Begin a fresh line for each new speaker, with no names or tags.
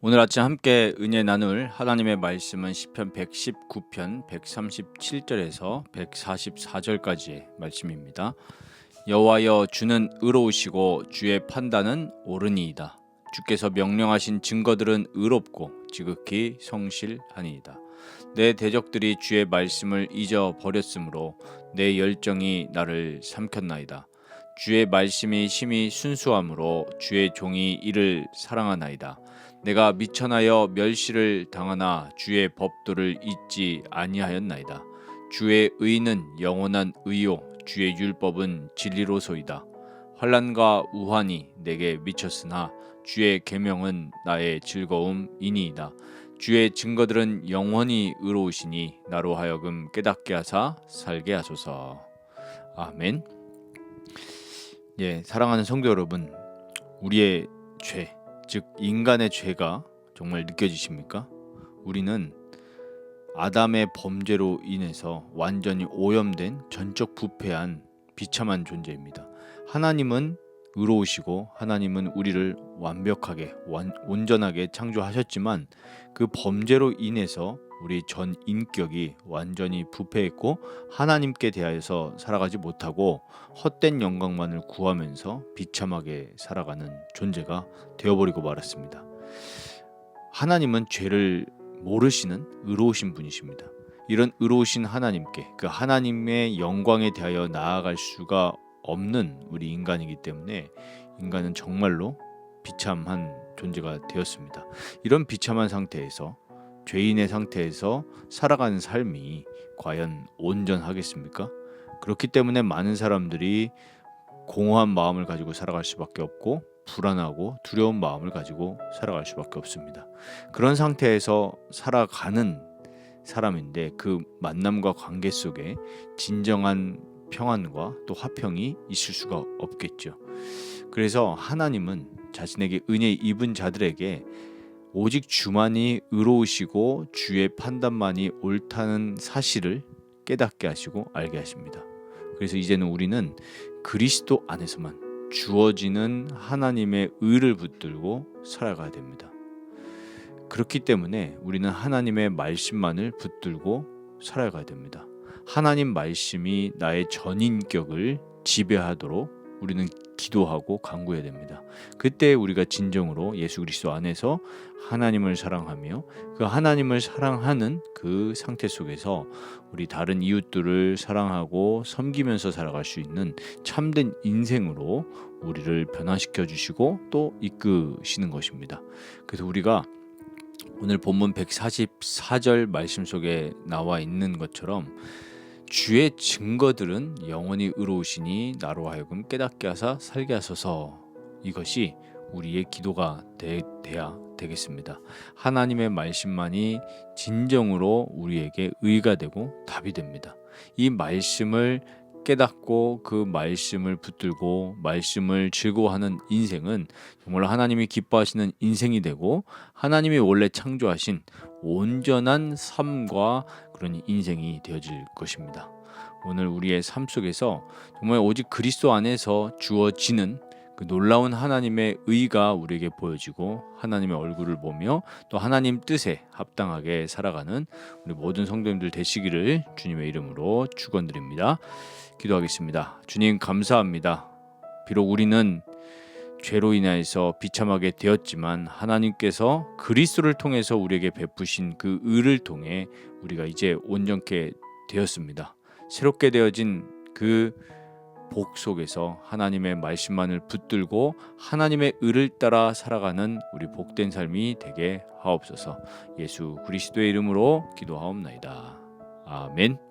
오늘 아침 함께 은혜 나눌 하나님의 말씀은 시편 119편 137절에서 144절까지의 말씀입니다. 여호와여 주는 의로우시고 주의 판단은 옳으니이다. 주께서 명령하신 증거들은 의롭고 지극히 성실하니이다. 내 대적들이 주의 말씀을 잊어 버렸으므로 내 열정이 나를 삼켰나이다. 주의 말씀이 심히 순수함으로 주의 종이 이를 사랑하나이다. 내가 미천하여 멸시를 당하나 주의 법도를 잊지 아니하였나이다. 주의 의는 영원한 의요 주의 율법은 진리로소이다. 환란과 우환이 내게 미쳤으나 주의 계명은 나의 즐거움이니이다. 주의 증거들은 영원히 의로우시니 나로 하여금 깨닫게 하사 살게 하소서. 아멘. 예, 사랑하는 성도 여러분, 우리의 죄, 즉 인간의 죄가 정말 느껴지십니까? 우리는 아담의 범죄로 인해서 완전히 오염된 전적 부패한 비참한 존재입니다. 하나님은 의로우시고 하나님은 우리를 완벽하게 완, 온전하게 창조하셨지만 그 범죄로 인해서 우리 전 인격이 완전히 부패했고 하나님께 대하여서 살아가지 못하고 헛된 영광만을 구하면서 비참하게 살아가는 존재가 되어버리고 말았습니다. 하나님은 죄를 모르시는 의로우신 분이십니다. 이런 의로우신 하나님께 그 하나님의 영광에 대하여 나아갈 수가 없는 우리 인간이기 때문에 인간은 정말로 비참한 존재가 되었습니다. 이런 비참한 상태에서 죄인의 상태에서 살아가는 삶이 과연 온전하겠습니까? 그렇기 때문에 많은 사람들이 공허한 마음을 가지고 살아갈 수밖에 없고 불안하고 두려운 마음을 가지고 살아갈 수밖에 없습니다. 그런 상태에서 살아가는 사람인데 그 만남과 관계 속에 진정한 평안과 또 화평이 있을 수가 없겠죠. 그래서 하나님은 자신에게 은혜 입은 자들에게 오직 주만이 의로우시고 주의 판단만이 옳다는 사실을 깨닫게 하시고 알게 하십니다. 그래서 이제는 우리는 그리스도 안에서만 주어지는 하나님의 의를 붙들고 살아가야 됩니다. 그렇기 때문에 우리는 하나님의 말씀만을 붙들고 살아가야 됩니다. 하나님 말씀이 나의 전인격을 지배하도록 우리는 기도하고 간구해야 됩니다. 그때 우리가 진정으로 예수 그리스도 안에서 하나님을 사랑하며 그 하나님을 사랑하는 그 상태 속에서 우리 다른 이웃들을 사랑하고 섬기면서 살아갈 수 있는 참된 인생으로 우리를 변화시켜 주시고 또 이끄시는 것입니다. 그래서 우리가 오늘 본문 144절 말씀 속에 나와 있는 것처럼 주의 증거들은 영원히 의로우시니 나로 하여금 깨닫게 하사 살게 하소서 이것이 우리의 기도가 되, 돼야 되겠습니다. 하나님의 말씀만이 진정으로 우리에게 의가 되고 답이 됩니다. 이 말씀을 깨닫고 그 말씀을 붙들고 말씀을 즐거워하는 인생은 정말 하나님이 기뻐하시는 인생이 되고 하나님이 원래 창조하신 온전한 삶과 그런 인생이 되어질 것입니다. 오늘 우리의 삶 속에서 정말 오직 그리스도 안에서 주어지는 그 놀라운 하나님의 의가 우리에게 보여지고 하나님의 얼굴을 보며 또 하나님 뜻에 합당하게 살아가는 우리 모든 성도님들 되시기를 주님의 이름으로 축원드립니다. 기도하겠습니다. 주님 감사합니다. 비록 우리는 죄로 인하여서 비참하게 되었지만 하나님께서 그리스도를 통해서 우리에게 베푸신 그 의를 통해 우리가 이제 온전케 되었습니다. 새롭게 되어진 그 복 속에서 하나님의 말씀만을 붙들고 하나님의 의를 따라 살아가는 우리 복된 삶이 되게 하옵소서. 예수 그리스도의 이름으로 기도하옵나이다. 아멘.